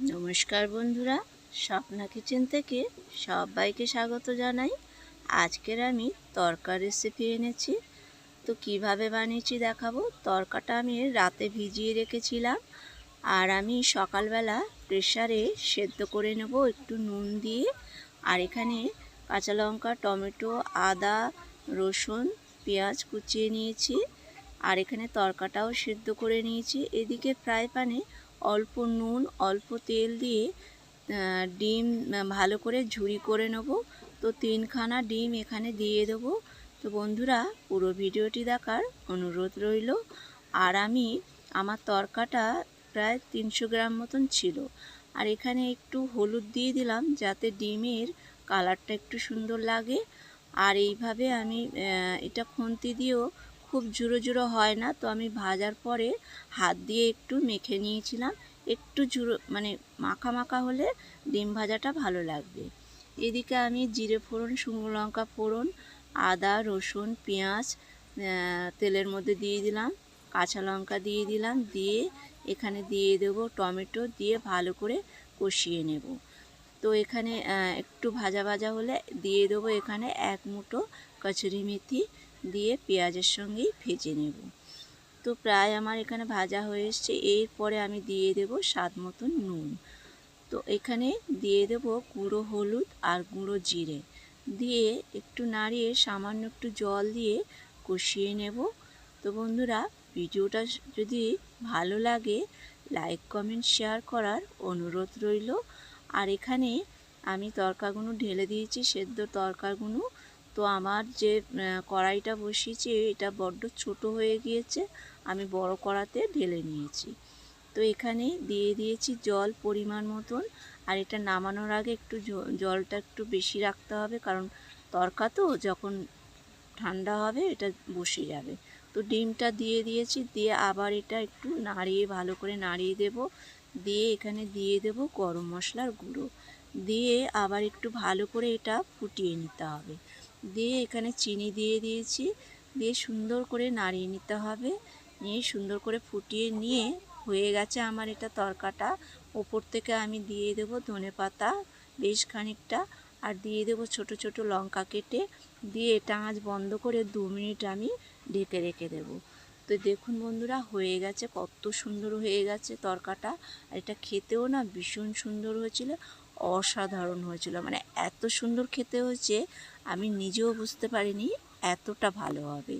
নমস্কার বন্ধুরা, স্বপ্না কিচেন থেকে সবাইকে স্বাগত জানাই। আজকের আমি তরকা রেসিপি এনেছি। তো কীভাবে বানিয়েছি দেখাবো? তরকাটা আমি রাতে ভিজিয়ে রেখেছিলাম। আর আমি সকালবেলা প্রেশারে সেদ্ধ করে নেব একটু নুন দিয়ে। আর এখানে কাঁচা লঙ্কা, টমেটো, আদা, রসুন, পেঁয়াজ কুচিয়ে নিয়েছি। আর এখানে তরকাটাও সেদ্ধ করে নিয়েছি। এদিকে ফ্রাই প্যানে অল্প নুন, অল্প তেল দিয়ে ডিম ভালো করে ঝুরি করে নেব। তো তিনখানা ডিম এখানে দিয়ে দেবো। তো বন্ধুরা, পুরো ভিডিওটি দেখার অনুরোধ রইল। আর আমি, আমার তরকাটা প্রায় তিনশো গ্রাম মতন ছিল। আর এখানে একটু হলুদ দিয়ে দিলাম, যাতে ডিমের কালারটা একটু সুন্দর লাগে। আর এইভাবে আমি এটা খুন্তি দিয়েও খুব জুড়ো জুড়ো হয় না। তো আমি ভাজার পরে হাত দিয়ে একটু মেখে নিয়েছিলাম। একটু জুড়ো মানে মাখা মাখা হলে ডিম ভাজাটা ভালো লাগবে। এদিকে আমি জিরে ফোড়ন, শুকনো লঙ্কা ফোড়ন, আদা, রসুন, পেঁয়াজ তেলের মধ্যে দিয়ে দিলাম। কাঁচা লঙ্কা দিয়ে দিলাম। দিয়ে এখানে দিয়ে দেব টমেটো। দিয়ে ভালো করে কষিয়ে নেব। তো এখানে একটু ভাজা ভাজা হলে দিয়ে দেবো এখানে এক মুঠো কচুরি মেথি দিয়ে পেঁয়াজের সঙ্গেই ভেজে নেব। তো প্রায় আমার এখানে ভাজা হয়ে এসছে। এরপরে আমি দিয়ে দেব স্বাদ মতন নুন। তো এখানে দিয়ে দেব গুঁড়ো হলুদ আর গুঁড়ো জিরে। দিয়ে একটু নাড়িয়ে সামান্য একটু জল দিয়ে কষিয়ে নেব। তো বন্ধুরা, ভিডিওটা যদি ভালো লাগে, লাইক, কমেন্ট, শেয়ার করার অনুরোধ রইল। আর এখানে আমি তরকাগুলো ঢেলে দিয়েছি, সেদ্ধ তরকাগুলো তো আমার যে কড়াইটা বসিয়েছি এটা বড্ড ছোট হয়ে গিয়েছে, আমি বড় কড়াতে ঢেলে নিয়েছি। তো এখানে দিয়ে দিয়েছি জল পরিমাণ মতন, আর এটা নামানোর আগে একটু জলটা একটু বেশি রাখতে হবে, কারণ তরকা তো যখন ঠান্ডা হবে এটা বসে যাবে। তো ডিমটা দিয়ে দিয়েছি, দিয়ে আবার এটা একটু নাড়িয়ে, ভালো করে নাড়িয়ে দেব। দিয়ে এখানে দিয়ে দেব গরম মশলার গুঁড়ো। দিয়ে আবার একটু ভালো করে এটা ফুটিয়ে নিতে হবে। দিয়ে এখানে চিনি দিয়ে দিয়েছি। দিয়ে সুন্দর করে নাড়িয়ে নিতে হবে। নিয়ে সুন্দর করে ফুটিয়ে নিয়ে হয়ে গেছে আমার এটা তরকাটা। ওপর থেকে আমি দিয়ে দেবো ধনে পাতা বেশ খানিকটা আর দিয়ে দেবো ছোট ছোট লঙ্কা কেটে। দিয়ে এটা আঁচ বন্ধ করে দু মিনিট আমি ঢেকে রেখে দেবো। তো দেখুন বন্ধুরা, হয়ে গেছে, কত সুন্দর হয়ে গেছে তরকাটা। আর এটা খেতেও না ভীষণ সুন্দর হয়েছিল, অসাধারণ হয়েছিল। মানে এত সুন্দর খেতে হয়েছে আমি নিজেও বুঝতে পারিনি এতটা ভালো হবে।